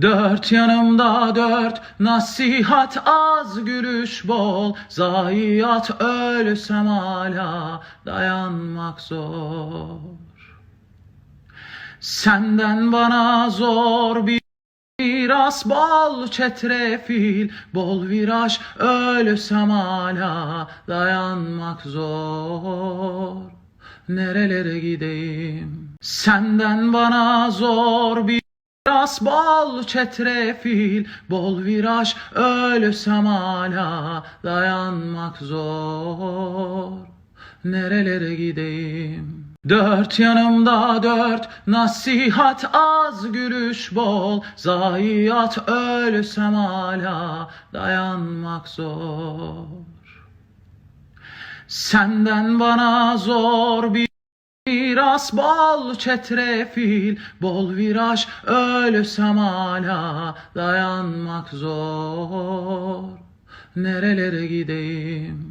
Dört yanımda dört nasihat az gülüş bol Zayiat ölsem hala dayanmak zor Senden bana zor bir Biraz bol çetrefil, bol viraj, ölsem hala dayanmak zor. Nerelere gideyim? Senden bana zor bir Biraz bol çetrefil, bol viraj, ölsem hala dayanmak zor. Nerelere gideyim? Dört yanımda dört nasihat az gülüş bol Zayiat ölsem hala dayanmak zor Senden bana zor bir Biraz bol çetrefil, bol viraj, ölsem hala dayanmak zor. Nerelere gideyim?